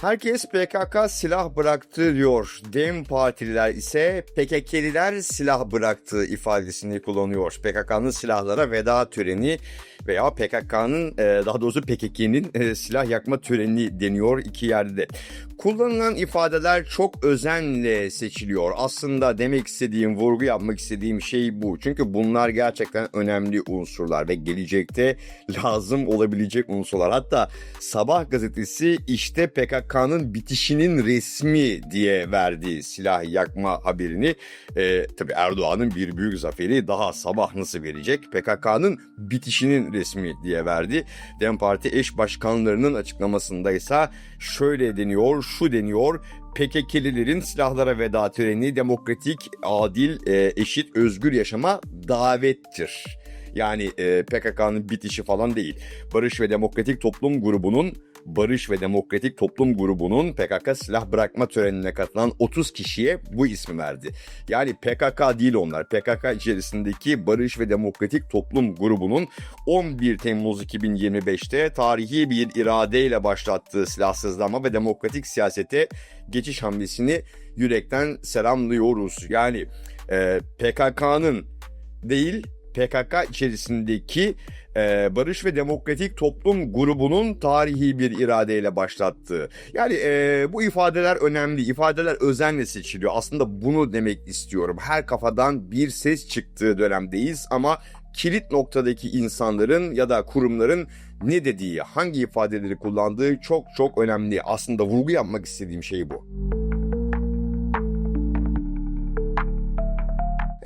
Herkes PKK silah bıraktı diyor. Dem partililer ise PKK'liler silah bıraktı ifadesini kullanıyor. PKK'nın silahlara veda töreni veya PKK'nın e, daha doğrusu PKK'nin e, silah yakma töreni deniyor iki yerde de. Kullanılan ifadeler çok özenle seçiliyor. Aslında demek istediğim, vurgu yapmak istediğim şey bu. Çünkü bunlar gerçekten önemli unsurlar ve gelecekte lazım olabilecek unsurlar. Hatta Sabah gazetesi işte PKK'nın bitişinin resmi diye verdiği silah yakma haberini. E, tabii Erdoğan'ın bir büyük zaferi daha sabah nasıl verecek? PKK'nın bitişinin resmi diye verdi. Dem Parti eş başkanlarının açıklamasında ise şöyle deniyor, şu deniyor. PKK'lilerin silahlara veda töreni demokratik, adil, e, eşit, özgür yaşama davettir. Yani e, PKK'nın bitişi falan değil. Barış ve Demokratik Toplum grubunun Barış ve Demokratik Toplum grubunun PKK silah bırakma törenine katılan 30 kişiye bu ismi verdi. Yani PKK değil onlar. PKK içerisindeki Barış ve Demokratik Toplum grubunun 11 Temmuz 2025'te tarihi bir iradeyle başlattığı silahsızlama ve demokratik siyasete geçiş hamlesini yürekten selamlıyoruz. Yani e, PKK'nın değil PKK içerisindeki e, Barış ve Demokratik Toplum grubunun tarihi bir iradeyle başlattığı. Yani e, bu ifadeler önemli, ifadeler özenle seçiliyor. Aslında bunu demek istiyorum. Her kafadan bir ses çıktığı dönemdeyiz ama kilit noktadaki insanların ya da kurumların ne dediği, hangi ifadeleri kullandığı çok çok önemli. Aslında vurgu yapmak istediğim şey bu.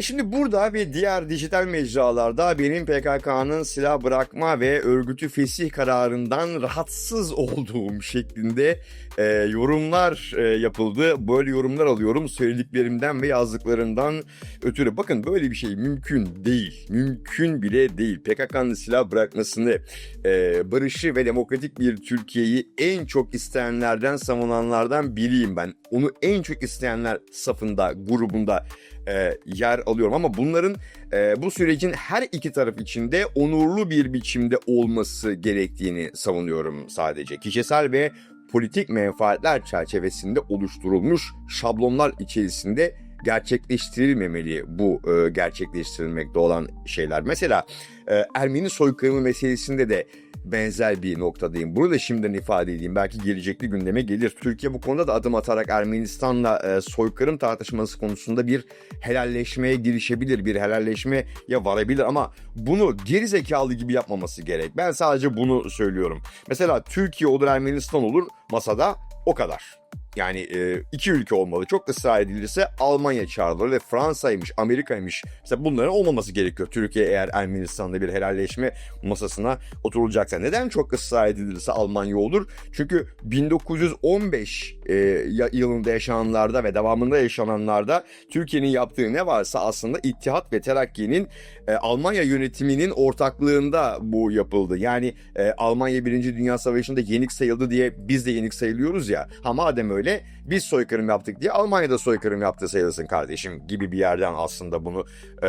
Şimdi burada ve diğer dijital mecralarda benim PKK'nın silah bırakma ve örgütü fesih kararından rahatsız olduğum şeklinde e, yorumlar e, yapıldı. Böyle yorumlar alıyorum söylediklerimden ve yazdıklarından ötürü. Bakın böyle bir şey mümkün değil. Mümkün bile değil. PKK'nın silah bırakmasını, e, barışı ve demokratik bir Türkiye'yi en çok isteyenlerden, savunanlardan biriyim ben. Onu en çok isteyenler safında, grubunda e, yer alıyorum ama bunların e, bu sürecin her iki taraf içinde onurlu bir biçimde olması gerektiğini savunuyorum sadece. Kişisel ve politik menfaatler çerçevesinde oluşturulmuş şablonlar içerisinde gerçekleştirilmemeli bu e, gerçekleştirilmekte olan şeyler. Mesela e, Ermeni soykırımı meselesinde de benzer bir noktadayım. Bunu da şimdiden ifade edeyim. Belki gelecekli gündeme gelir. Türkiye bu konuda da adım atarak Ermenistan'la e, soykırım tartışması konusunda bir helalleşmeye girişebilir. Bir helalleşmeye varabilir ama bunu geri zekalı gibi yapmaması gerek. Ben sadece bunu söylüyorum. Mesela Türkiye olur Ermenistan olur masada o kadar. Yani e, iki ülke olmalı. Çok ısrar edilirse Almanya çağrılır ve Fransa'ymış, Amerika'ymış. Mesela bunların olmaması gerekiyor. Türkiye eğer Ermenistan'da bir helalleşme masasına oturulacaksa. Neden çok ısrar edilirse Almanya olur? Çünkü 1915 e, yılında yaşananlarda ve devamında yaşananlarda Türkiye'nin yaptığı ne varsa aslında İttihat ve Terakki'nin e, Almanya yönetiminin ortaklığında bu yapıldı. Yani e, Almanya Birinci Dünya Savaşı'nda yenik sayıldı diye biz de yenik sayılıyoruz ya. Ha madem öyle biz soykırım yaptık diye Almanya'da soykırım yaptı sayılsın kardeşim gibi bir yerden aslında bunu e,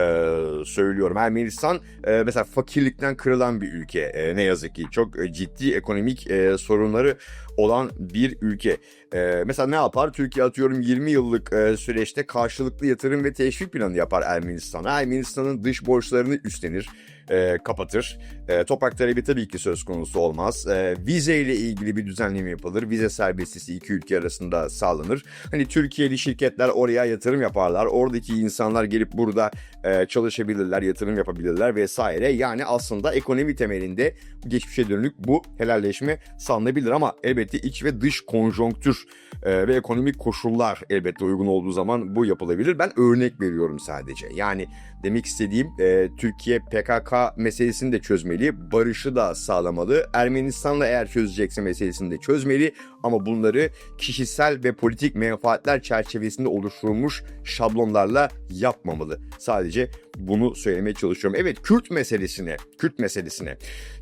söylüyorum. Ermenistan e, mesela fakirlikten kırılan bir ülke e, ne yazık ki. Çok e, ciddi ekonomik e, sorunları olan bir ülke. Ee, mesela ne yapar? Türkiye atıyorum 20 yıllık e, süreçte karşılıklı yatırım ve teşvik planı yapar Ermenistan'a. Ermenistan'ın dış borçlarını üstlenir e, kapatır. E, toprak talebi tabii ki söz konusu olmaz. E, vize ile ilgili bir düzenleme yapılır. Vize serbestisi iki ülke arasında sağlanır. Hani Türkiye'li şirketler oraya yatırım yaparlar. Oradaki insanlar gelip burada e, çalışabilirler, yatırım yapabilirler vesaire. Yani aslında ekonomi temelinde geçmişe dönük bu helalleşme sağlanabilir ama elbette iç ve dış konjonktür e, ve ekonomik koşullar elbette uygun olduğu zaman bu yapılabilir. Ben örnek veriyorum sadece. Yani demek istediğim e, Türkiye PKK meselesini de çözmeli, barışı da sağlamalı. Ermenistan'la eğer çözecekse meselesini de çözmeli ama bunları kişisel ve politik menfaatler çerçevesinde oluşturulmuş şablonlarla yapmamalı. Sadece bunu söylemeye çalışıyorum. Evet Kürt meselesine, Kürt meselesine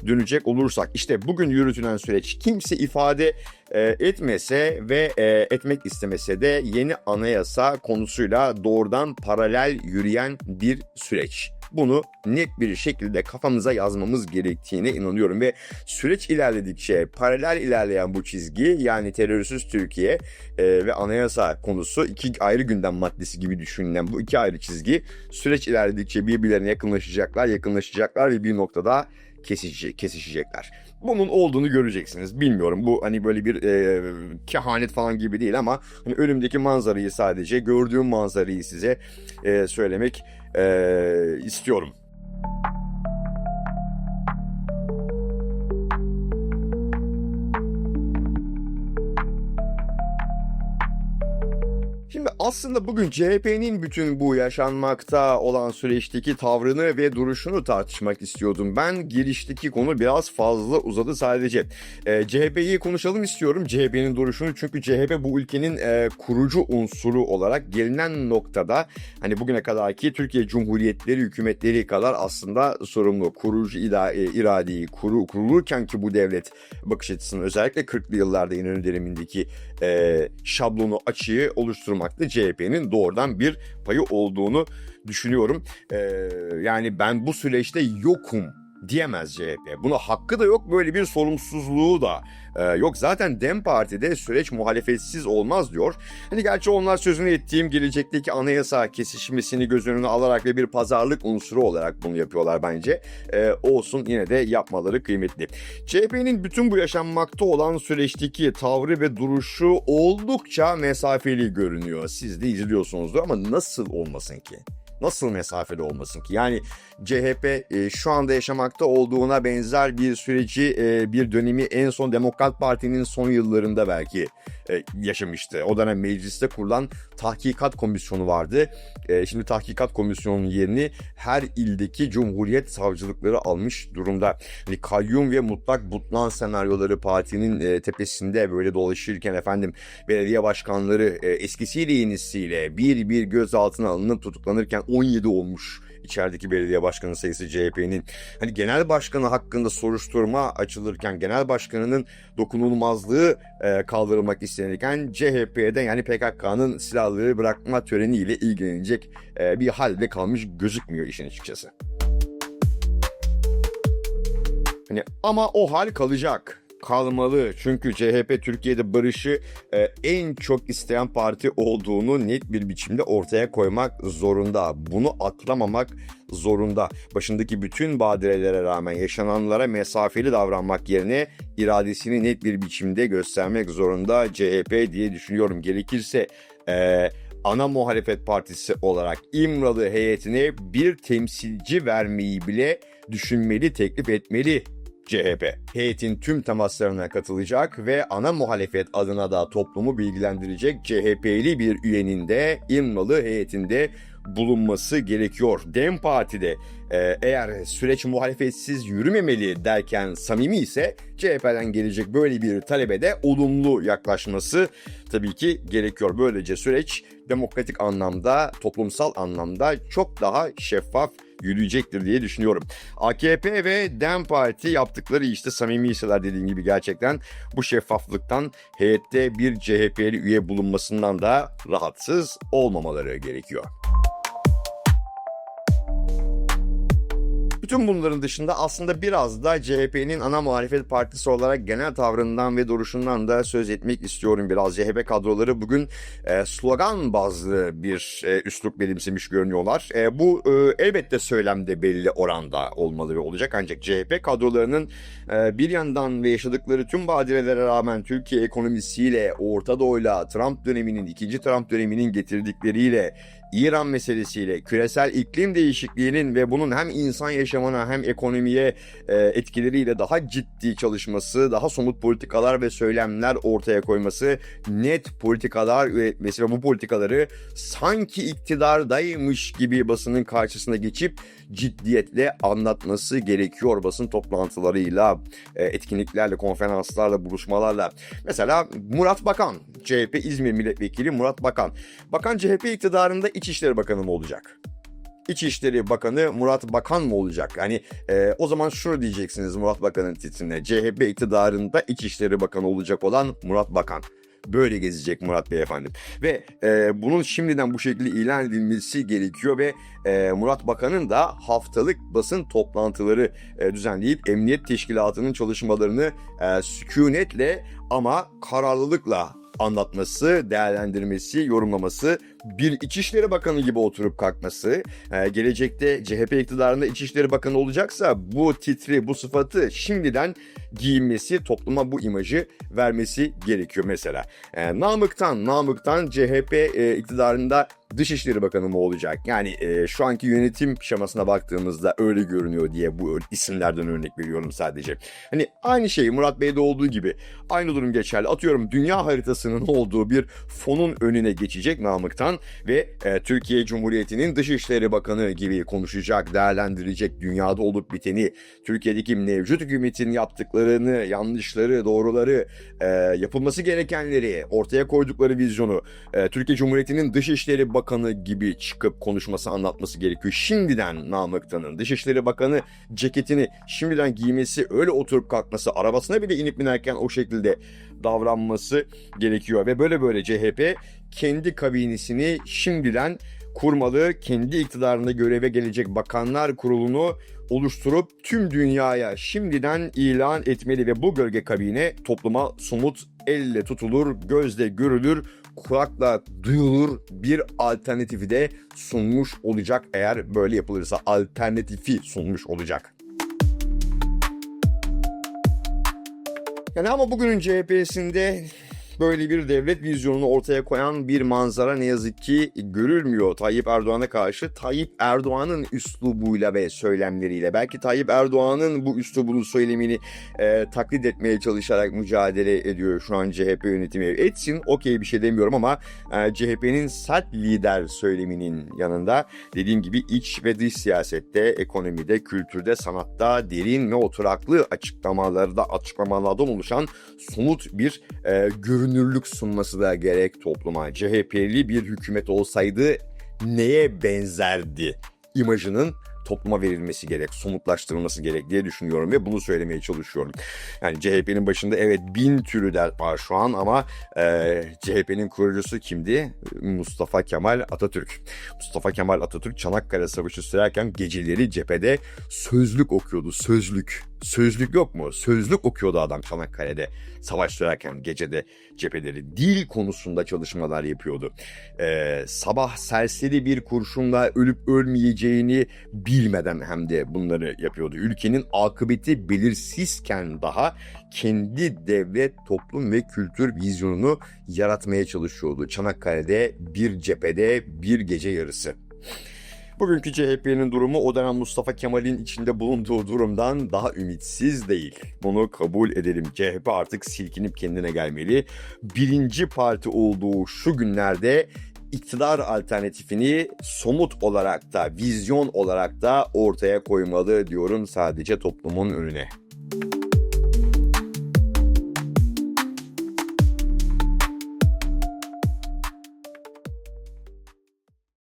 dönecek olursak işte bugün yürütülen süreç kimse ifade e, etmese ve e, etmek istemese de yeni anayasa konusuyla doğrudan paralel yürüyen bir süreç. Bunu net bir şekilde kafamıza yazmamız gerektiğine inanıyorum ve süreç ilerledikçe paralel ilerleyen bu çizgi yani terörsüz Türkiye e, ve anayasa konusu iki ayrı gündem maddesi gibi düşünülen bu iki ayrı çizgi süreç ilerledikçe birbirlerine yakınlaşacaklar, yakınlaşacaklar ve bir noktada kesişecek, kesişecekler. Bunun olduğunu göreceksiniz. Bilmiyorum bu hani böyle bir e, kehanet falan gibi değil ama hani önümdeki manzarayı sadece gördüğüm manzarayı size e, söylemek e, istiyorum. Aslında bugün CHP'nin bütün bu yaşanmakta olan süreçteki tavrını ve duruşunu tartışmak istiyordum. Ben girişteki konu biraz fazla uzadı sadece. E, CHP'yi konuşalım istiyorum. CHP'nin duruşunu çünkü CHP bu ülkenin e, kurucu unsuru olarak gelinen noktada hani bugüne kadarki Türkiye Cumhuriyetleri hükümetleri kadar aslında sorumlu. Kurucu ida, e, iradeyi kuru, kurulurken ki bu devlet bakış açısının özellikle 40'lı yıllarda İnönü dönemindeki e, şablonu açığı oluşturmakta CHP'nin doğrudan bir payı olduğunu düşünüyorum. E, yani ben bu süreçte yokum diyemez CHP. Buna hakkı da yok böyle bir sorumsuzluğu da e, yok. Zaten DEM Parti'de süreç muhalefetsiz olmaz diyor. Hani gerçi onlar sözünü ettiğim gelecekteki anayasa kesişmesini göz önüne alarak ve bir pazarlık unsuru olarak bunu yapıyorlar bence. E, olsun yine de yapmaları kıymetli. CHP'nin bütün bu yaşanmakta olan süreçteki tavrı ve duruşu oldukça mesafeli görünüyor. Siz de izliyorsunuzdur ama nasıl olmasın ki? Nasıl mesafeli olmasın ki? Yani CHP e, şu anda yaşamakta olduğuna benzer bir süreci, e, bir dönemi en son Demokrat Parti'nin son yıllarında belki e, yaşamıştı. O dönem mecliste kurulan tahkikat komisyonu vardı. E, şimdi tahkikat komisyonunun yerini her ildeki cumhuriyet savcılıkları almış durumda. Hani kayyum ve mutlak butlan senaryoları partinin e, tepesinde böyle dolaşırken efendim belediye başkanları e, eskisiyle yenisiyle bir bir gözaltına alınıp tutuklanırken 17 olmuş içerideki belediye başkanı sayısı CHP'nin. Hani genel başkanı hakkında soruşturma açılırken genel başkanının dokunulmazlığı e, kaldırılmak istenirken CHP'den yani PKK'nın silahları bırakma töreniyle ilgilenecek e, bir halde kalmış gözükmüyor işin açıkçası. Hani ama o hal kalacak kalmalı. Çünkü CHP Türkiye'de barışı e, en çok isteyen parti olduğunu net bir biçimde ortaya koymak zorunda. Bunu atlamamak zorunda. Başındaki bütün badirelere rağmen yaşananlara mesafeli davranmak yerine iradesini net bir biçimde göstermek zorunda CHP diye düşünüyorum. Gerekirse e, ana muhalefet partisi olarak İmralı heyetine bir temsilci vermeyi bile düşünmeli, teklif etmeli CHP. Heyetin tüm temaslarına katılacak ve ana muhalefet adına da toplumu bilgilendirecek CHP'li bir üyenin de İmralı heyetinde bulunması gerekiyor. Dem Parti'de e, eğer süreç muhalefetsiz yürümemeli derken samimi ise CHP'den gelecek böyle bir talebe de olumlu yaklaşması tabii ki gerekiyor. Böylece süreç demokratik anlamda, toplumsal anlamda çok daha şeffaf yürüyecektir diye düşünüyorum. AKP ve DEM Parti yaptıkları işte samimi hisseler dediğim gibi gerçekten bu şeffaflıktan heyette bir CHP'li üye bulunmasından da rahatsız olmamaları gerekiyor. Bütün bunların dışında aslında biraz da CHP'nin ana muhalefet partisi olarak genel tavrından ve duruşundan da söz etmek istiyorum biraz. CHP kadroları bugün e, slogan bazlı bir e, üslup benimsemiş görünüyorlar. E, bu e, elbette söylemde belli oranda olmalı ve olacak ancak CHP kadrolarının e, bir yandan ve yaşadıkları tüm badirelere rağmen Türkiye ekonomisiyle, Orta Doğu'yla, Trump döneminin, ikinci Trump döneminin getirdikleriyle İran meselesiyle, küresel iklim değişikliğinin ve bunun hem insan yaşamına hem ekonomiye e, etkileriyle daha ciddi çalışması, daha somut politikalar ve söylemler ortaya koyması, net politikalar ve bu politikaları sanki iktidardaymış gibi basının karşısına geçip ciddiyetle anlatması gerekiyor basın toplantılarıyla, e, etkinliklerle, konferanslarla, buluşmalarla. Mesela Murat Bakan, CHP İzmir Milletvekili Murat Bakan. Bakan CHP iktidarında İçişleri Bakanı mı olacak? İçişleri Bakanı Murat Bakan mı olacak? Hani e, o zaman şunu diyeceksiniz Murat Bakan'ın titrine. CHP iktidarında İçişleri Bakanı olacak olan Murat Bakan. böyle gezecek Murat Bey efendim. Ve e, bunun şimdiden bu şekilde ilan edilmesi gerekiyor ve e, Murat Bakan'ın da haftalık basın toplantıları e, düzenleyip Emniyet Teşkilatı'nın çalışmalarını e, sükunetle ama kararlılıkla anlatması, değerlendirmesi, yorumlaması, bir İçişleri Bakanı gibi oturup kalkması, e, gelecekte CHP iktidarında İçişleri Bakanı olacaksa bu titri, bu sıfatı şimdiden giyinmesi, topluma bu imajı vermesi gerekiyor mesela. E, Namık'tan, Namık'tan CHP e, iktidarında Dışişleri Bakanı mı olacak? Yani şu anki yönetim şemasına baktığımızda öyle görünüyor diye bu isimlerden örnek veriyorum sadece. Hani aynı şey Murat Bey'de olduğu gibi aynı durum geçerli. Atıyorum dünya haritasının olduğu bir fonun önüne geçecek Namık'tan ve e, Türkiye Cumhuriyeti'nin Dışişleri Bakanı gibi konuşacak, değerlendirecek dünyada olup biteni, Türkiye'deki mevcut hükümetin yaptıklarını, yanlışları, doğruları, e, yapılması gerekenleri, ortaya koydukları vizyonu, e, Türkiye Cumhuriyeti'nin Dışişleri Bakanı gibi çıkıp konuşması, anlatması gerekiyor. Şimdiden Namık'tanın Dışişleri Bakanı ceketini şimdiden giymesi, öyle oturup kalkması, arabasına bile inip binerken o şekilde davranması gerekiyor. Ve böyle böyle CHP kendi kabinesini şimdiden kurmalı, kendi iktidarında göreve gelecek bakanlar kurulunu oluşturup tüm dünyaya şimdiden ilan etmeli ve bu gölge kabine topluma somut elle tutulur, gözle görülür, kulakla duyulur bir alternatifi de sunmuş olacak eğer böyle yapılırsa alternatifi sunmuş olacak. Yani ama bugünün CHP'sinde böyle bir devlet vizyonunu ortaya koyan bir manzara ne yazık ki görülmüyor Tayyip Erdoğan'a karşı. Tayyip Erdoğan'ın üslubuyla ve söylemleriyle belki Tayyip Erdoğan'ın bu üslubunu söylemini e, taklit etmeye çalışarak mücadele ediyor şu an CHP yönetimi. Etsin okey bir şey demiyorum ama e, CHP'nin sert lider söyleminin yanında dediğim gibi iç ve dış siyasette, ekonomide, kültürde, sanatta derin ve oturaklı açıklamalarda açıklamalardan oluşan somut bir e, görünürlük sunması da gerek topluma. CHP'li bir hükümet olsaydı neye benzerdi imajının topluma verilmesi gerek, somutlaştırılması gerek diye düşünüyorum ve bunu söylemeye çalışıyorum. Yani CHP'nin başında evet bin türü dert var şu an ama e, CHP'nin kurucusu kimdi? Mustafa Kemal Atatürk. Mustafa Kemal Atatürk Çanakkale Savaşı sürerken geceleri cephede sözlük okuyordu, sözlük. Sözlük yok mu? Sözlük okuyordu adam Çanakkale'de savaş sürerken gecede cepheleri. Dil konusunda çalışmalar yapıyordu. Ee, sabah serseri bir kurşunla ölüp ölmeyeceğini bilmeden hem de bunları yapıyordu. Ülkenin akıbeti belirsizken daha kendi devlet, toplum ve kültür vizyonunu yaratmaya çalışıyordu. Çanakkale'de bir cephede bir gece yarısı. Bugünkü CHP'nin durumu o dönem Mustafa Kemal'in içinde bulunduğu durumdan daha ümitsiz değil. Bunu kabul edelim. CHP artık silkinip kendine gelmeli. Birinci parti olduğu şu günlerde iktidar alternatifini somut olarak da vizyon olarak da ortaya koymalı diyorum sadece toplumun önüne.